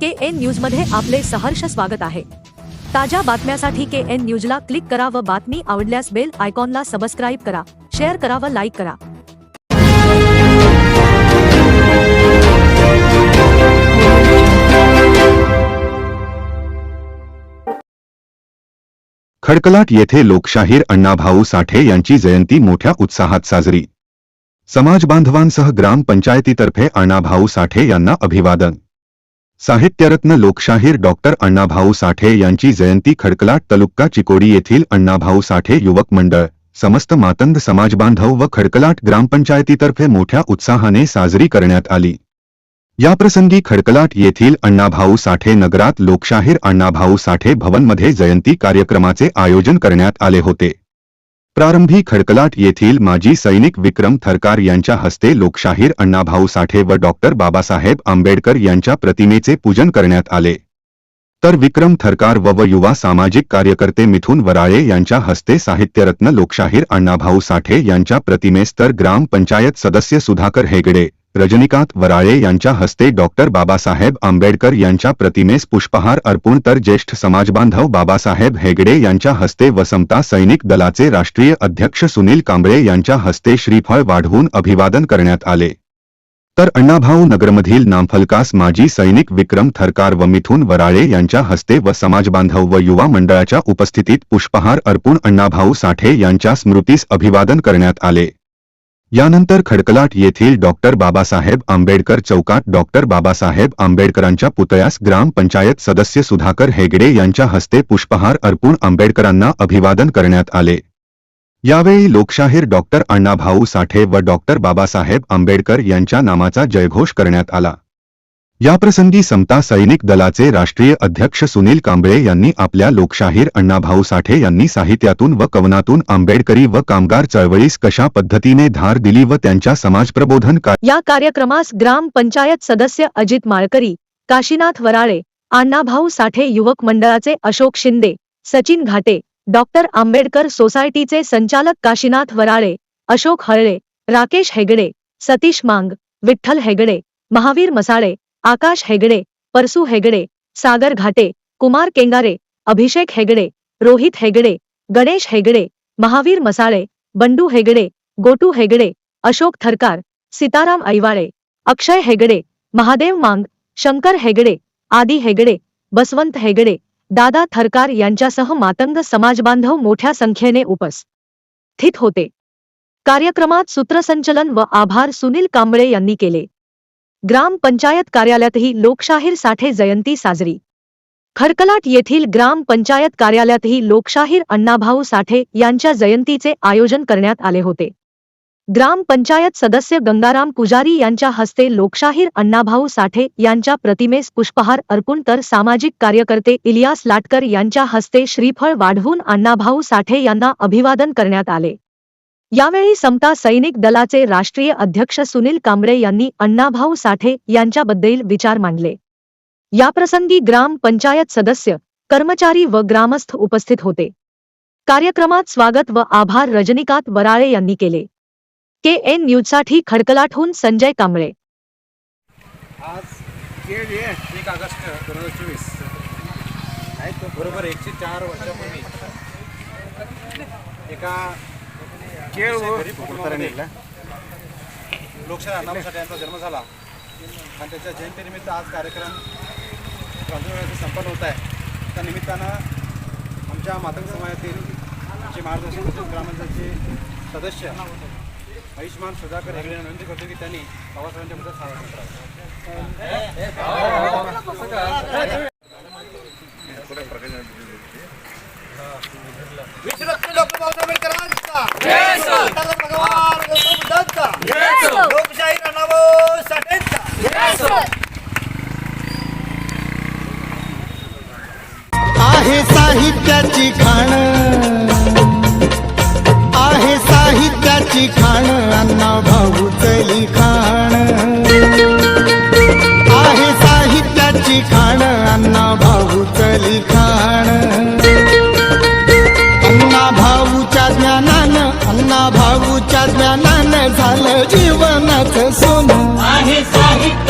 के N news मध्ये आपले सहर्ष स्वागत आहे. ताज्या बातम्यासाठी के एन न्यूजला क्लिक करा व बातमी आवडल्यास बेल आयकॉनला सबस्क्राईब करा. शेअर करा व लाईक करा. खडकलाट येथे लोकशाहीर अण्णाभाऊ साठे यांची जयंती मोठ्या उत्साहात साजरी. समाज बांधवांसह ग्रामपंचायतीतर्फे अण्णाभाऊ साठे यांना अभिवादन. साहित्यरत्न लोकशाहीर डॉक्टर अण्णाभाऊ साठे यांची जयंती खडकलाट तालुका चिकोडी येथील अण्णाभाऊ साठे युवक मंडळ समस्त मातंग समाजबांधव व खडकलाट ग्रामपंचायतीतर्फे मोठ्या उत्साहाने साजरी करण्यात आली. याप्रसंगी खडकलाट येथील अण्णाभाऊ साठे नगरात लोकशाहीर अण्णाभाऊ साठे भवनमध्ये जयंती कार्यक्रमाचे आयोजन करण्यात आले होते. प्रारंभी खडकलाट येथील माजी सैनिक विक्रम थरकार यांच्या हस्ते लोकशाहीर अण्णाभाऊ साठे व डॉक्टर बाबासाहेब आंबेडकर यांच्या प्रतिमेचे पूजन करण्यात आले. तर विक्रम थरकार व व युवा सामाजिक कार्यकर्ते मिथुन वराळे यांच्या हस्ते साहित्यरत्न लोकशाहीर अण्णाभाऊ साठे यांच्या प्रतिमेस तर ग्रामपंचायत सदस्य सुधाकर हेगडे रजनीकांत वराळे यांच्या हस्ते डॉक्टर बाबासाहेब आंबेडकर यांच्या प्रतिमेस पुष्पहार अर्पून तर ज्येष्ठ समाजबांधव बाबासाहेब हेगडे यांच्या हस्ते व समता सैनिक दलाचे राष्ट्रीय अध्यक्ष सुनील कांबळे यांच्या हस्ते श्रीफळ वाढवून अभिवादन करण्यात आले. तर अण्णाभाऊ नगरमधील नामफलकास माजी सैनिक विक्रम थरकार व मिथुन वराळे यांच्या हस्ते व समाजबांधव व युवा मंडळाच्या उपस्थितीत पुष्पहार अर्पून अण्णाभाऊ साठे यांच्या स्मृतीस अभिवादन करण्यात आले. यानंतर खडकलाट येथील डॉक्टर बाबासाहेब आंबेडकर चौकात डॉक्टर बाबासाहेब आंबेडकरांच्या पुतळ्यास ग्रामपंचायत सदस्य सुधाकर हेगडे यांच्या हस्ते पुष्पहार अर्पून आंबेडकरांना अभिवादन करण्यात आले. यावेळी लोकशाहीर डॉक्टर अण्णाभाऊ साठे व डॉक्टर बाबासाहेब आंबेडकर यांच्या नामाचा जयघोष करण्यात आला. याप्रसंगी समता सैनिक दलाचे राष्ट्रीय अध्यक्ष सुनील कांबळे यांनी आपल्या लोकशाहीर अण्णाभाऊ साठे यांनी साहित्यातून व कवनातून आंबेडकरी व कामगार चळवळीस कशा पद्धतीने धार दिली व त्यांच्या समाजप्रबोधन का या कार्यक्रमास ग्राम पंचायत सदस्य अजित माळकरी काशीनाथ वराळे अण्णाभाऊ साठे युवक मंडळाचे अशोक शिंदे सचिन घाटे डॉक्टर आंबेडकर सोसायटीचे संचालक काशीनाथ वराळे अशोक हळळे राकेश हेगडे सतीश मांग विठ्ठल हेगडे महावीर मसाळे आकाश हेगडे परसू हेगडे सागर घाटे कुमार केंगारे अभिषेक हेगडे रोहित हेगडे गणेश हेगडे महावीर मसाळे बंडू हेगडे गोटू हेगडे अशोक थरकार सीताराम ऐवाळे अक्षय हेगडे महादेव मांग शंकर हेगडे आदी हेगडे बसवंत हेगडे दादा थरकार यांच्यासह मातंग समाजबांधव मोठ्या संख्येने उपस्थित होते. कार्यक्रमात सूत्रसंचलन व आभार सुनील कांबळे यांनी केले. ग्रामपंचायत कार्यालयातही लोकशाहीर साठे जयंती साजरी. खडकलाट येथील ग्रामपंचायत कार्यालयातही लोकशाहीर अण्णाभाऊ साठे यांच्या जयंतीचे आयोजन करण्यात आले होते. ग्रामपंचायत सदस्य गंगाराम पुजारी यांच्या हस्ते लोकशाहीर अण्णाभाऊ साठे यांच्या प्रतिमेस पुष्पहार अर्पून तर सामाजिक कार्यकर्ते इलियास लाटकर यांच्या हस्ते श्रीफळ वाढवून अण्णाभाऊ साठे यांना अभिवादन करण्यात आले. यावेळी समता सैनिक दलाचे राष्ट्रीय अध्यक्ष सुनील कांबळे यांनी अण्णाभाऊ साठे यांच्याबद्दल विचार मांडले. याप्रसंगी ग्राम पंचायत सदस्य कर्मचारी व ग्रामस्थ उपस्थित होते. कार्यक्रमात स्वागत व आभार रजनीकांत वराळे यांनी केले. के एन न्यूजसाठी खडकलाटहून संजय कांबळे. आज एक ऑगस्ट दोन हजार चोवीस बरोबर एकशे चार वर्षापूर्वी एका लोकशाही अण्णाभाऊ यांचा जन्म झाला आणि त्याच्या जयंतीनिमित्त आज कार्यक्रम राजूरमध्ये संपन्न होत आहे त्या निमित्तानं आमच्या मातंग समाजातील जे मार्गदर्शन ग्रामपंचायतचे सदस्य आयुष्मान सुधाकर हेगडे यांना विनंती करतो की त्यांनी बाबासाहेबांच्या मुद्द्यात सावध करावं विश्वरत्न डॉक्टर बाबासाहेब आंबेडकरांचा भारताचा भगवान गौतम बुद्धांचा लोकशाही अण्णाभाऊ साठेंचा आहे साहित्याची खाण. आहे साहित्याची खाण अण्णा भाऊच लिखाण. आहे साहित्याची खाण अण्णा भाऊच लिखाण. अण्णा भाऊच्या ज्ञानानं अण्णा भाऊच्या ज्ञानानं झालं जीवनाचं सोनं. आहे साहित्य